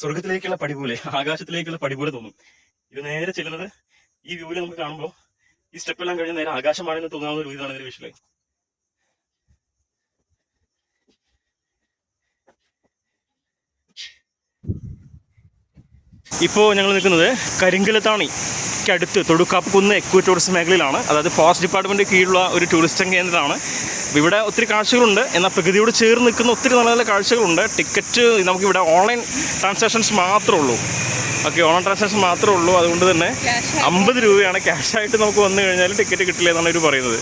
സ്വർഗത്തിലേക്കുള്ള പടി പോലെ ആകാശത്തിലേക്കുള്ള പടി പോലെ തോന്നും. ഇത് നേരെ ചെല്ലുന്നത് ഈ വ്യൂവിൽ നമുക്ക് കാണുമ്പോൾ ഈ സ്റ്റെപ്പ് എല്ലാം കഴിഞ്ഞ് നേരെ ആകാശമാണെന്ന് തോന്നാവുന്ന ഒരു ഇതാണ് ഇതിന്റെ വിഷയം ഇപ്പോൾ ഞങ്ങൾ നിൽക്കുന്നത് കരിങ്കലത്താണിക്ക് അടുത്ത് തൊടുക്കാപ്പ് കുന്ന് എക്കോ ടൂറിസം മേഖലയിലാണ്. അതായത് ഫോറസ്റ്റ് ഡിപ്പാർട്ട്മെന്റ് കീഴിലുള്ള ഒരു ടൂറിസ്റ്റ് കേന്ദ്രമാണ് അപ്പോൾ ഇവിടെ ഒത്തിരി കാഴ്ചകളുണ്ട്. എന്നാൽ പ്രകൃതിയോട് ചേർന്ന് നിൽക്കുന്ന ഒത്തിരി നല്ല നല്ല കാഴ്ചകളുണ്ട്. ടിക്കറ്റ് നമുക്കിവിടെ ഓൺലൈൻ ട്രാൻസാക്ഷൻസ് മാത്രമേ ഉള്ളൂ. ഓക്കെ ഓൺലൈൻ ട്രാൻസാക്ഷൻ മാത്രമേ ഉള്ളൂ. അതുകൊണ്ട് തന്നെ അമ്പത് രൂപയാണ് ക്യാഷായിട്ട് നമുക്ക് വന്നു കഴിഞ്ഞാൽ ടിക്കറ്റ് കിട്ടില്ല എന്നാണ് ഇവർ പറയുന്നത്.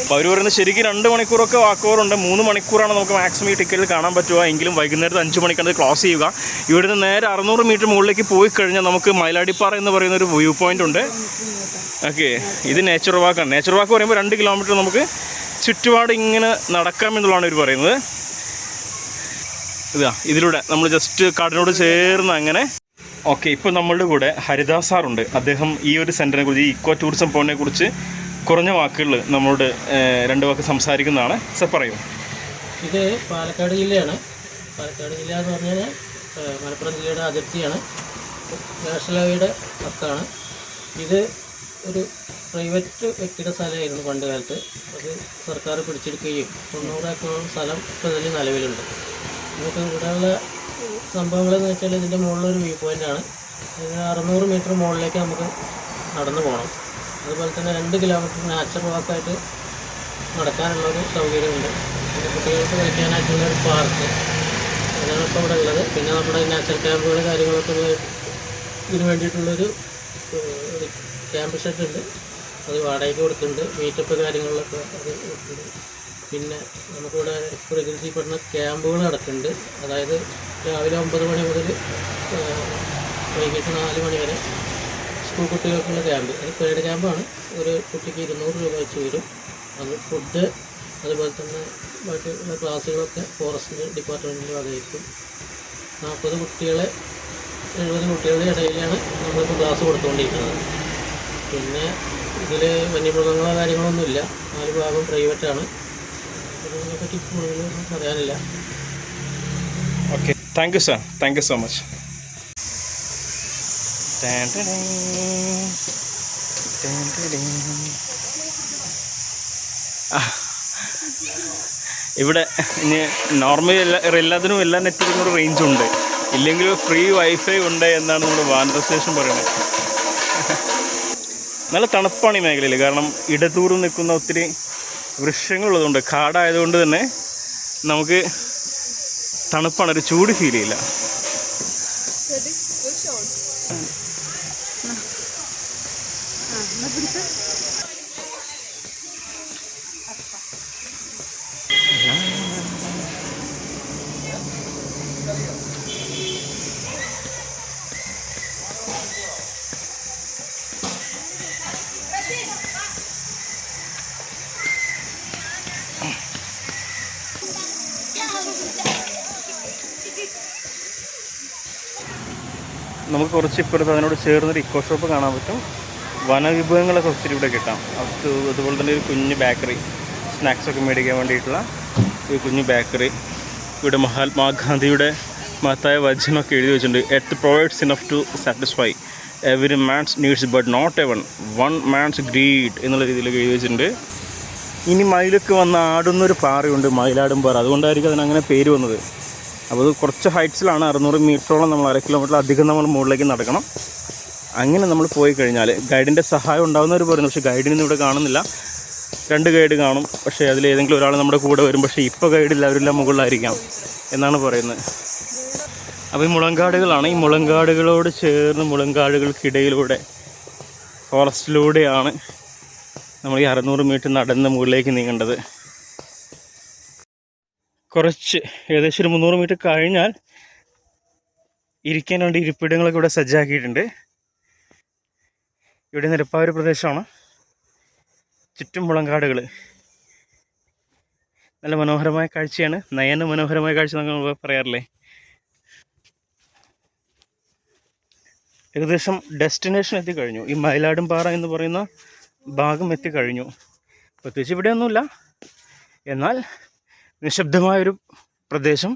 അപ്പോൾ അവർ പറയുന്നത് ശരിക്കും രണ്ട് മണിക്കൂറൊക്കെ വാക്കോറുണ്ട് മൂന്ന് മണിക്കൂറാണ് നമുക്ക് മാക്സിമം ഈ ടിക്കറ്റിൽ കാണാൻ പറ്റുക. എങ്കിലും വൈകുന്നേരത്ത് അഞ്ച് മണിക്കാണ് ക്ലോസ് ചെയ്യുക. ഇവിടുന്ന് നേരെ അറുന്നൂറ് മീറ്റർ മുകളിലേക്ക് പോയി കഴിഞ്ഞാൽ നമുക്ക് മയിലാടിപ്പാറ എന്ന് പറയുന്ന ഒരു വ്യൂ പോയിന്റ് ഉണ്ട്. ഓക്കെ ഇത് നേച്ചർ വാക്കാണ് നേച്ചർ വാക്ക് പറയുമ്പോൾ രണ്ട് കിലോമീറ്റർ നമുക്ക് ചുറ്റുപാട് ഇങ്ങനെ നടക്കാം എന്നുള്ളതാണ് ഇവർ പറയുന്നത്. ഇതാ ഇതിലൂടെ നമ്മൾ ജസ്റ്റ് കാടിനോട് ചേർന്ന് അങ്ങനെ. ഓക്കെ ഇപ്പോൾ നമ്മളുടെ കൂടെ ഹരിദാസ് സാറുണ്ട് അദ്ദേഹം ഈ ഒരു സെന്ററിനെ കുറിച്ച് ഇക്കോ ടൂറിസം പോണിനെ കുറിച്ച് കുറഞ്ഞ വാക്കുകളിൽ നമ്മളോട് രണ്ട് വാക്ക് സംസാരിക്കുന്നതാണ്. സാർ പറയൂ. ഇത് പാലക്കാട് ജില്ലയാണ്. പാലക്കാട് ജില്ല എന്ന് പറഞ്ഞാൽ മലപ്പുറം ജില്ലയുടെ അതിർത്തിയാണ്. നാഷണൽ ഹൈവേയുടെ പത്താണ് ഇത് ഒരു പ്രൈവറ്റ് വ്യക്തിയുടെ സ്ഥലമായിരുന്നു പണ്ട് കാലത്ത് അത് സർക്കാർ പിടിച്ചെടുക്കുകയും തൊണ്ണൂറ് ഏക്കറോളം സ്ഥലം ഇപ്പോൾ ഇതിൽ നിലവിലുണ്ട്. നമുക്ക് ഇവിടെയുള്ള സംഭവങ്ങളെന്ന് വെച്ചാൽ ഇതിന്റെ മുകളിലൊരു വ്യൂ പോയിന്റാണ്. ഇതിന് അറുന്നൂറ് മീറ്റർ മുകളിലേക്ക് നമുക്ക് നടന്നു പോകണം. അതുപോലെ തന്നെ രണ്ട് കിലോമീറ്റർ നാച്ചുറൽ വാക്കായിട്ട് നടക്കാനുള്ളൊരു സൗകര്യമുണ്ട്. പിന്നെ കുട്ടികൾക്ക് കളിക്കാനായിട്ടുള്ള ഒരു പാർക്ക്. അതാണ് ഇപ്പോൾ ഇവിടെ ഉള്ളത്. പിന്നെ നമ്മുടെ നാച്ചുറൽ ക്യാമ്പുകൾ കാര്യങ്ങളൊക്കെ ഇതിന് വേണ്ടിയിട്ടുള്ളൊരു ക്യാമ്പ് ഷെഡ് ഉണ്ട് അത് വാടകയ്ക്ക് കൊടുക്കുന്നുണ്ട്. മീറ്റപ്പ് കാര്യങ്ങളിലൊക്കെ അത് കൊടുക്കുന്നുണ്ട്. പിന്നെ നമുക്കിവിടെ പ്രകൃതി പഠന ക്യാമ്പുകൾ നടക്കുന്നുണ്ട്. അതായത് രാവിലെ ഒമ്പത് മണി മുതൽ വൈകിട്ട് നാല് മണി വരെ സ്കൂൾ കുട്ടികൾക്കുള്ള ക്യാമ്പ്. അത് പേഡ് ക്യാമ്പാണ്. ഒരു കുട്ടിക്ക് ഇരുന്നൂറ് രൂപ വെച്ച് വരും. അത് ഫുഡ് അതുപോലെ തന്നെ ബാക്കിയുള്ള ക്ലാസ്സുകളൊക്കെ ഫോറസ്റ്റ് ഡിപ്പാർട്ട്മെന്റിന്റെ വകയായിരിക്കും നാൽപ്പത് കുട്ടികളെ എഴുപത് കുട്ടികളുടെ ഇടയിലാണ് നമ്മളിപ്പോൾ ക്ലാസ് കൊടുത്തുകൊണ്ടിരിക്കുന്നത് പിന്നെ ഇതിൽ വന്യമൃഗങ്ങളോ കാര്യങ്ങളൊന്നുമില്ല. നാല് ഭാഗം പ്രൈവറ്റാണ് അതിനെപ്പറ്റി കൂടുതലൊന്നും പറയാനില്ല okay thank you sir thank you so much ഇവിടെ ഇനി നോർമൽ എല്ലാ എല്ലാത്തിനും എല്ലാ നെറ്റിനും ഒരു റേഞ്ച് ഉണ്ട്. ഇല്ലെങ്കിൽ ഫ്രീ വൈഫൈ ഉണ്ട് എന്നാണ് നമ്മുടെ വാനർ സ്റ്റേഷൻ പറയുന്നത്. നല്ല തണുപ്പാണ് ഈ മേഖലയിൽ. കാരണം ഇടതൂർന്ന് നിൽക്കുന്ന ഒത്തിരി വൃക്ഷങ്ങളുള്ളതുകൊണ്ട് കാടായതുകൊണ്ട് തന്നെ നമുക്ക് തണുപ്പാണ് ഒരു ചൂട് ഫീൽ ചെയ്യില്ല. നമുക്ക് കുറച്ച് ഇപ്പുറത്ത് അതിനോട് ചേർന്നൊരു ഇക്കോ ഷോപ്പ് കാണാൻ പറ്റും. വനവിഭവങ്ങളൊക്കെ ഒത്തിരി ഇവിടെ കിട്ടാം. അത് അതുപോലെ തന്നെ ഒരു കുഞ്ഞ് ബേക്കറി സ്നാക്സൊക്കെ മേടിക്കാൻ വേണ്ടിയിട്ടുള്ള ഒരു കുഞ്ഞ് ബേക്കറി ഇവിടെ മഹാത്മാഗാന്ധിയുടെ മഹത്തായ വചനമൊക്കെ എഴുതി വെച്ചിട്ടുണ്ട്. Earth provides enough to satisfy every man's needs but not every one man's greed എന്നുള്ള രീതിയിലൊക്കെ എഴുതി വെച്ചിട്ടുണ്ട്. ഇനി മയിലൊക്കെ വന്ന് ആടുന്നൊരു പാറയുണ്ട് മയിലാടും പാറ അതുകൊണ്ടായിരിക്കും അതിനങ്ങനെ പേര് വന്നത്. അപ്പോൾ അത് കുറച്ച് ഹൈറ്റ്സിലാണ് അറുന്നൂറ് മീറ്ററോളം നമ്മൾ അര കിലോമീറ്റർ അധികം നമ്മൾ മുകളിലേക്ക് നടക്കണം. അങ്ങനെ നമ്മൾ പോയി കഴിഞ്ഞാൽ ഗൈഡിന്റെ സഹായം ഉണ്ടാകുന്നവർ പറയുന്നു പക്ഷേ ഗൈഡിനൊന്നും ഇവിടെ കാണുന്നില്ല. രണ്ട് ഗൈഡ് കാണും. പക്ഷേ അതിൽ ഏതെങ്കിലും ഒരാൾ നമ്മുടെ കൂടെ വരും. പക്ഷേ ഇപ്പോൾ ഗൈഡില്ല അവരെല്ലാം മുകളിലായിരിക്കാം എന്നാണ് പറയുന്നത്. അപ്പോൾ ഈ മുളങ്കാടുകളാണ്. ഈ മുളങ്കാടുകളോട് ചേർന്ന് മുളങ്കാടുകൾക്കിടയിലൂടെ ഫോറസ്റ്റിലൂടെയാണ് നമ്മൾ ഈ അറുന്നൂറ് മീറ്റർ നടന്ന് മുകളിലേക്ക് നീങ്ങേണ്ടത്. കുറച്ച് ഏകദേശം ഒരു മുന്നൂറ് മീറ്റർ കഴിഞ്ഞാൽ ഇരിക്കാൻ വേണ്ടി ഇരിപ്പിടങ്ങളൊക്കെ ഇവിടെ സജ്ജാക്കിയിട്ടുണ്ട്. ഇവിടെ നിരപ്പായ പ്രദേശമാണ്. ചുറ്റും മുളങ്കാടുകൾ നല്ല മനോഹരമായ കാഴ്ചയാണ്. നയന മനോഹരമായ കാഴ്ച നമ്മൾ പറയാറില്ലേ? ഏകദേശം ഡെസ്റ്റിനേഷൻ എത്തിക്കഴിഞ്ഞു ഈ മയിലാടും പാറ എന്ന് പറയുന്ന ഭാഗം എത്തിക്കഴിഞ്ഞു പ്രത്യേകിച്ച് ഇവിടെയൊന്നുമില്ല. എന്നാൽ നിശബ്ദമായൊരു പ്രദേശം.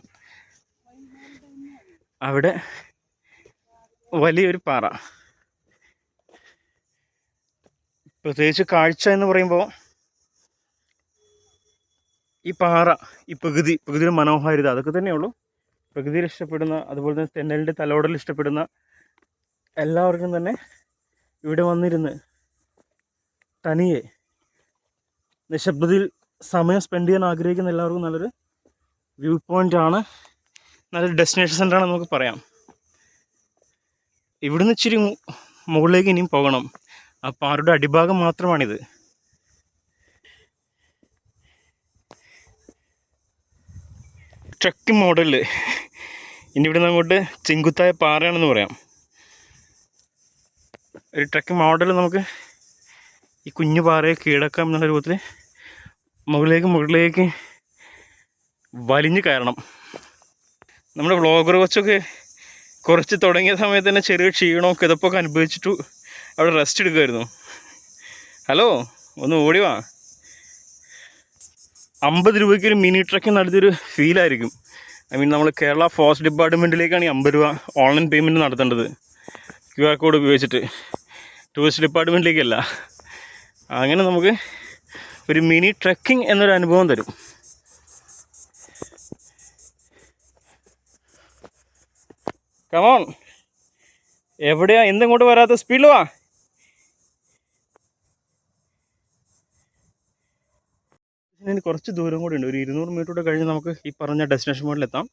അവിടെ വലിയൊരു പാറ. പ്രത്യേകിച്ച് കാഴ്ച എന്ന് പറയുമ്പോൾ ഈ പാറ ഈ പ്രകൃതി പ്രകൃതിയുടെ മനോഹാരിത അതൊക്കെ തന്നെയുള്ളൂ പ്രകൃതിയിൽ ഇഷ്ടപ്പെടുന്ന അതുപോലെ തന്നെ തെന്നലിന്റെ തലോടൽ ഇഷ്ടപ്പെടുന്ന എല്ലാവർക്കും തന്നെ ഇവിടെ വന്നിരുന്ന് തനിയെ നിശബ്ദതയിൽ സമയം സ്പെൻഡ് ചെയ്യാൻ ആഗ്രഹിക്കുന്ന എല്ലാവർക്കും നല്ലൊരു വ്യൂ പോയിന്റ് ആണ്. നല്ലൊരു ഡെസ്റ്റിനേഷൻ ആണെന്ന് നമുക്ക് പറയാം. ഇവിടുന്ന് ഇച്ചിരി മുകളിലേക്ക് ഇനിയും പോകണം. ആ പാറയുടെ അടിഭാഗം മാത്രമാണിത്. ട്രക്കിംഗ് മോഡലിൽ ഇനി ഇവിടുന്ന് അങ്ങോട്ട് ചിങ്കുത്തായ പാറയാണെന്ന് പറയാം. ഒരു ട്രക്കിംഗ് മോഡൽ നമുക്ക് ഈ കുഞ്ഞു പാറയെ കീഴടക്കാം എന്നുള്ള രൂപത്തിൽ മുകളിലേക്ക് മുകളിലേക്ക് വലിഞ്ഞു കയറണം. നമ്മുടെ വ്ളോഗർ കൊച്ചൊക്കെ കുറച്ച് തുടങ്ങിയ സമയത്ത് തന്നെ ചെറിയ ക്ഷീണവും കിതപ്പൊക്കെ അനുഭവിച്ചിട്ട് അവിടെ റെസ്റ്റ് എടുക്കുമായിരുന്നു ഹലോ ഒന്ന് ഓടി വാ. അമ്പത് രൂപയ്ക്ക് ഒരു മിനി ട്രക്ക് നടത്തിയൊരു ഫീലായിരിക്കും ഐ മീൻ നമ്മൾ കേരള ഫോറസ്റ്റ് ഡിപ്പാർട്ട്മെന്റിലേക്കാണ് ഈ അമ്പത് രൂപ ഓൺലൈൻ പേയ്മെന്റ് നടത്തേണ്ടത്. ക്യു ആർ കോഡ് ഉപയോഗിച്ചിട്ട്. ടൂറിസ്റ്റ് ഡിപ്പാർട്ട്മെന്റിലേക്കല്ല അങ്ങനെ നമുക്ക് ഒരു മിനി ട്രക്കിംഗ് എന്നൊരു അനുഭവം തരും. കമോൺ എവിടെയാ? എന്തെങ്ങോട്ട് വരാത്ത സ്പീഡിൽ വാ കുറച്ച് ദൂരം കൂടി ഉണ്ട്. ഒരു ഇരുന്നൂറ് മീറ്റർ കൂടെ കഴിഞ്ഞ് നമുക്ക് ഈ പറഞ്ഞ ഡെസ്റ്റിനേഷൻ എത്താം.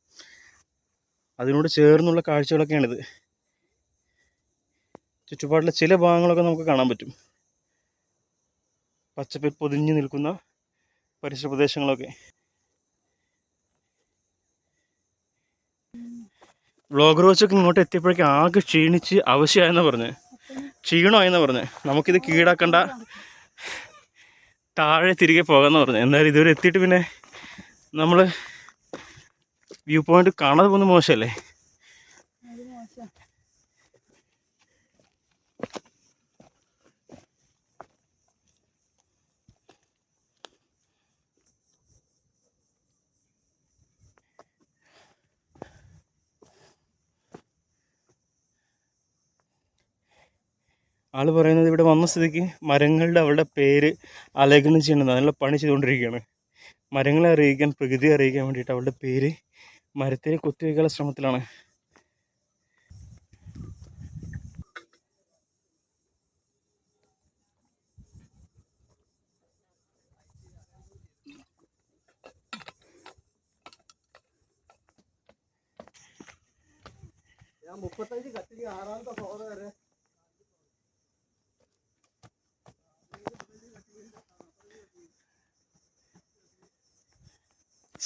അതിനോട് ചേർന്നുള്ള കാഴ്ചകളൊക്കെയാണിത്. ചുറ്റുപാടിലെ ചില ഭാഗങ്ങളൊക്കെ നമുക്ക് കാണാൻ പറ്റും. പച്ചപ്പിൽ പൊതിഞ്ഞു നിൽക്കുന്ന പരിസര പ്രദേശങ്ങളൊക്കെ. വ്ളോഗർ വെച്ചൊക്കെ ഇങ്ങോട്ട് എത്തിയപ്പോഴേക്കും ആകെ ക്ഷീണിച്ച് ആവശ്യമായെന്ന് പറഞ്ഞ്. ക്ഷീണമായെന്ന് പറഞ്ഞ്. നമുക്കിത് കീഴാക്കണ്ട താഴെ തിരികെ പോകാമെന്ന് പറഞ്ഞു. എന്നാലും ഇതുവരെ എത്തിയിട്ട് പിന്നെ നമ്മൾ വ്യൂ പോയിന്റ് കാണാതെ പോകുന്ന മോശമല്ലേ? ആൾ പറയുന്നത് ഇവിടെ വന്ന സ്ഥിതിക്ക് മരങ്ങളുടെ അവളുടെ പേര് ആലേഖനം ചെയ്യണമെന്ന് നല്ല പണി ചെയ്തുകൊണ്ടിരിക്കുകയാണ്. മരങ്ങളെ അറിയിക്കാൻ പ്രകൃതിയെ അറിയിക്കാൻ വേണ്ടിയിട്ട് അവളുടെ പേര് മരത്തിന് കുത്തിവെക്കാനുള്ള ശ്രമത്തിലാണ്.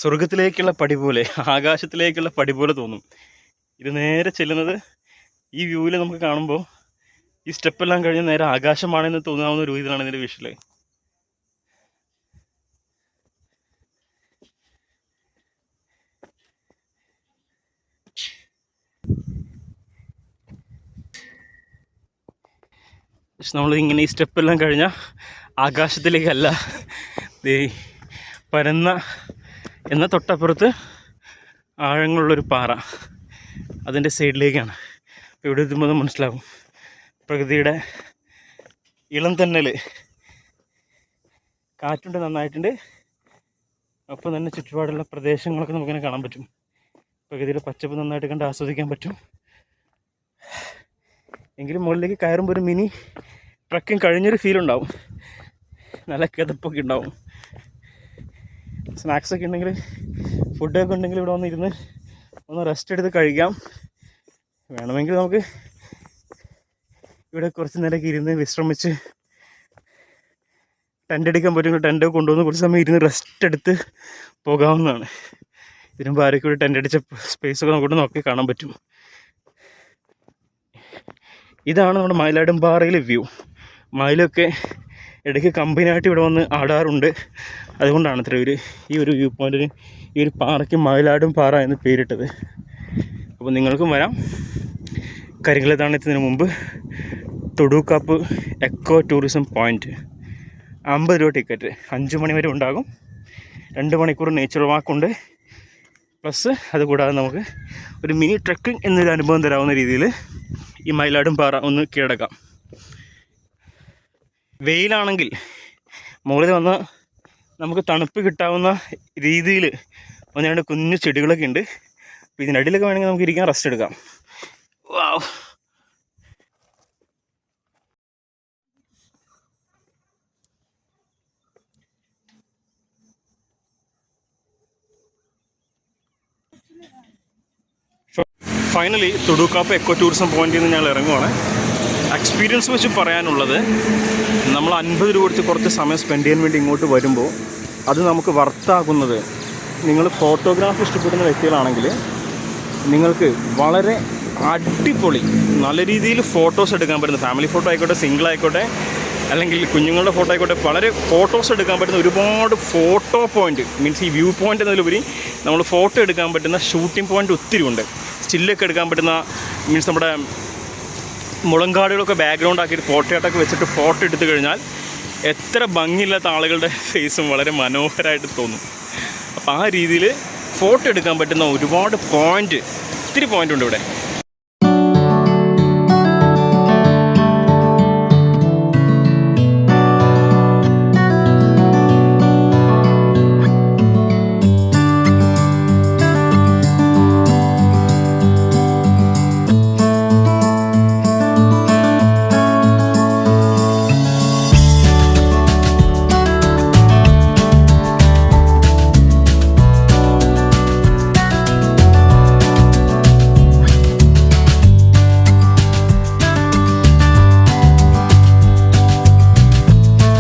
സ്വർഗത്തിലേക്കുള്ള പടി പോലെ ആകാശത്തിലേക്കുള്ള പടി പോലെ തോന്നും. ഇത് നേരെ ചെല്ലുന്നത് ഈ വ്യൂവിൽ നമുക്ക് കാണുമ്പോൾ ഈ സ്റ്റെപ്പെല്ലാം കഴിഞ്ഞ് നേരെ ആകാശമാണെന്ന് തോന്നാവുന്ന ഒരു ഇതിലാണ് ഇതിന്റെ വിഷൽ പക്ഷെ നമ്മൾ ഇങ്ങനെ ഈ സ്റ്റെപ്പെല്ലാം കഴിഞ്ഞാൽ ആകാശത്തിലേക്കല്ല പരന്ന എന്ന തൊട്ടപ്പുറത്ത് ആഴങ്ങളുള്ളൊരു പാറ അതിന്റെ സൈഡിലേക്കാണ്. ഇവിടെ എത്തുമ്പോൾ മനസ്സിലാവും. പ്രകൃതിയുടെ ഇളം തന്നൽ കാറ്റുണ്ട് നന്നായിട്ടുണ്ട്. അപ്പം തന്നെ ചുറ്റുപാടുള്ള പ്രദേശങ്ങളൊക്കെ നമുക്കിങ്ങനെ കാണാൻ പറ്റും. പ്രകൃതിയുടെ പച്ചപ്പ് നന്നായിട്ട് കണ്ട് ആസ്വദിക്കാൻ പറ്റും. എങ്കിലും മുകളിലേക്ക് കയറുമ്പോൾ ഒരു മിനി ട്രക്കിങ് കഴിഞ്ഞൊരു ഫീൽ ഉണ്ടാവും. നല്ല കിതപ്പൊക്കെ ഉണ്ടാവും. സ്നാക്സ് ഒക്കെ ഉണ്ടെങ്കിൽ ഫുഡൊക്കെ ഉണ്ടെങ്കിൽ ഇവിടെ വന്നിരുന്ന് ഒന്ന് റെസ്റ്റ് എടുത്ത് കഴിക്കാം. വേണമെങ്കിൽ നമുക്ക് ഇവിടെ കുറച്ച് നേരമൊക്കെ ഇരുന്ന് വിശ്രമിച്ച് ടെന്റ് അടിക്കാൻ പറ്റുമെങ്കിൽ ടെന്റ് കൊണ്ടുവന്ന് കുറച്ച് സമയം ഇരുന്ന് റെസ്റ്റ് എടുത്ത് പോകാവുന്നതാണ്. ഇതിനും ആരൊക്കെ ഇവിടെ ടെന്റ് അടിച്ച സ്പേസൊക്കെ നമുക്ക് നോക്കി കാണാൻ പറ്റും. ഇതാണ് നമ്മുടെ മയിലാടുംപാറയിലെ വ്യൂ മയിലൊക്കെ ഇടയ്ക്ക് കമ്പനിയായിട്ട് ഇവിടെ വന്ന് ആടാറുണ്ട്. അതുകൊണ്ടാണ് ഇത്ര ഒരു ഈ ഒരു വ്യൂ പോയിന്റിന് ഈ ഒരു പാറയ്ക്ക് മയിലാടും പാറ എന്ന് പേരിട്ടത്. അപ്പോൾ നിങ്ങൾക്കും വരാം. കരിങ്കലത്താണെത്തുന്നതിന് മുമ്പ് തൊടുക്കാപ്പ് എക്കോ ടൂറിസം പോയിന്റ് അമ്പത് രൂപ ടിക്കറ്റ് അഞ്ച് മണി വരെ ഉണ്ടാകും. രണ്ട് മണിക്കൂർ നേച്ചർ വാക്കുണ്ട് പ്ലസ് അതുകൂടാതെ നമുക്ക് ഒരു മിനി ട്രക്കിംഗ് എന്നൊരു അനുഭവം തരാവുന്ന രീതിയിൽ ഈ മയിലാടും പാറ ഒന്ന് കീഴടക്കാം. വെയിലാണെങ്കിൽ മുകളിൽ വന്ന് നമുക്ക് തണുപ്പ് കിട്ടാവുന്ന രീതിയിൽ ഒന്ന് രണ്ട് കുഞ്ഞു ചെടികളൊക്കെ ഉണ്ട്. അപ്പോൾ ഇതിനടിയിലൊക്കെ വേണമെങ്കിൽ നമുക്ക് ഇരിക്കാൻ റെസ്റ്റ് എടുക്കാം. Wow finally Thodukappu eco tourism പോയിന്റിൽ നിന്ന് ഞങ്ങൾ ഇറങ്ങുവാണ്. എക്സ്പീരിയൻസ് വെച്ച് പറയാനുള്ളത് നമ്മൾ അൻപത് രൂപ കൊടുത്ത് കുറച്ച് സമയം സ്പെൻഡ് ചെയ്യാൻ വേണ്ടി ഇങ്ങോട്ട് വരുമ്പോൾ അത് നമുക്ക് വർത്താകുന്നത് നിങ്ങൾ ഫോട്ടോഗ്രാഫി ഇഷ്ടപ്പെടുന്ന വ്യക്തികളാണെങ്കിൽ നിങ്ങൾക്ക് വളരെ അടിപൊളി നല്ല രീതിയിൽ ഫോട്ടോസ് എടുക്കാൻ പറ്റുന്ന ഫാമിലി ഫോട്ടോ ആയിക്കോട്ടെ സിംഗിൾ ആയിക്കോട്ടെ അല്ലെങ്കിൽ കുഞ്ഞുങ്ങളുടെ ഫോട്ടോ ആയിക്കോട്ടെ വളരെ ഫോട്ടോസ് എടുക്കാൻ പറ്റുന്ന ഒരുപാട് ഫോട്ടോ പോയിന്റ് മീൻസ് ഈ വ്യൂ പോയിന്റ് എന്നതിലുപരി നമ്മൾ ഫോട്ടോ എടുക്കാൻ പറ്റുന്ന ഷൂട്ടിംഗ് പോയിന്റ് ഒത്തിരി ഉണ്ട്. സ്റ്റില്ലൊക്കെ എടുക്കാൻ പറ്റുന്ന മീൻസ് നമ്മുടെ മുളങ്കാടുകളൊക്കെ ബാക്ക്ഗ്രൗണ്ട് ആക്കിയിട്ട് ഫോട്ടോയായിട്ടൊക്കെ വെച്ചിട്ട് ഫോട്ടോ എടുത്തു കഴിഞ്ഞാൽ എത്ര ഭംഗിയില്ലാത്ത ആളുകളുടെ ഫേസും വളരെ മനോഹരമായിട്ട് തോന്നും. അപ്പോൾ ആ രീതിയിൽ ഫോട്ടോ എടുക്കാൻ പറ്റുന്ന ഒരുപാട് പോയിന്റ് ഒത്തിരി പോയിന്റ് ഉണ്ട് ഇവിടെ.